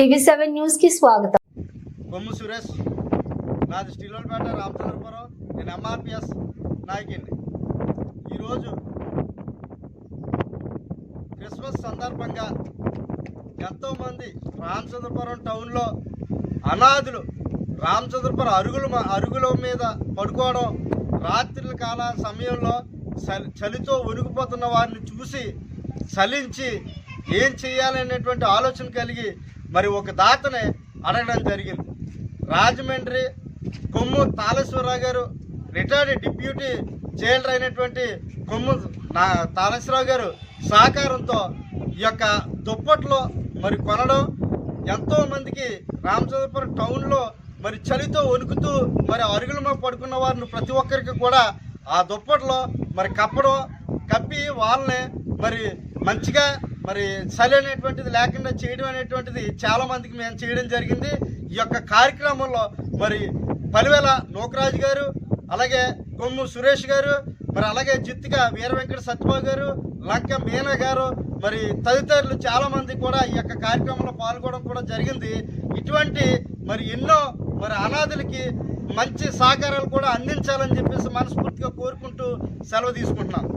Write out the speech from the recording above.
TV seven న్యూస్కి స్వాగతం. కొమ్ము సురేష్ నాది స్టీలోపేట రామచంద్రపురం నేను ఎంఆర్పిఎస్ నాయకుడిని. ఈరోజు క్రిస్మస్ సందర్భంగా ఎంతోమంది రామచంద్రపురం టౌన్లో అనాథులు రామచంద్రపురం అరుగుల అరుగుల మీద పడుకోవడం రాత్రి కాల సమయంలో చలి చలితో ఉనికిపోతున్న వారిని చూసి చలించి ఏం చేయాలనేటువంటి ఆలోచన కలిగి మరి ఒక దాతనే అడగడం జరిగింది. రాజమండ్రి కొమ్ము తాళేశ్వరరావు గారు రిటైర్డ్ డిప్యూటీ జైలర్ అయినటువంటి కొమ్ము నా తాళేశ్వరరావు గారు సహకారంతో ఈ యొక్క దుప్పట్లో మరి కొనడం ఎంతోమందికి రామచంద్రపురం టౌన్లో మరి చలితో వణుకుతూ మరి అరుగుల మీద పడుకున్న వారిని ప్రతి ఒక్కరికి కూడా ఆ దుప్పట్లో మరి కప్పడం కప్పి వాళ్ళని మరి మంచిగా మరి చలి అనేటువంటిది లేకుండా చేయడం అనేటువంటిది చాలా మందికి మేము చేయడం జరిగింది. ఈ యొక్క కార్యక్రమంలో మరి పలివేల నూకరాజు గారు అలాగే కొమ్ము సురేష్ గారు మరి అలాగే జిత్తుగా వీర వెంకట సత్యబాబు గారు లంక మీనా గారు మరి తదితరులు చాలా మంది కూడా ఈ యొక్క కార్యక్రమంలో పాల్గొనడం కూడా జరిగింది. ఇటువంటి మరి ఎన్నో మరి అనాథులకి మంచి సహకారాలు కూడా అందించాలని చెప్పేసి మనస్ఫూర్తిగా కోరుకుంటూ సెలవు తీసుకుంటున్నాను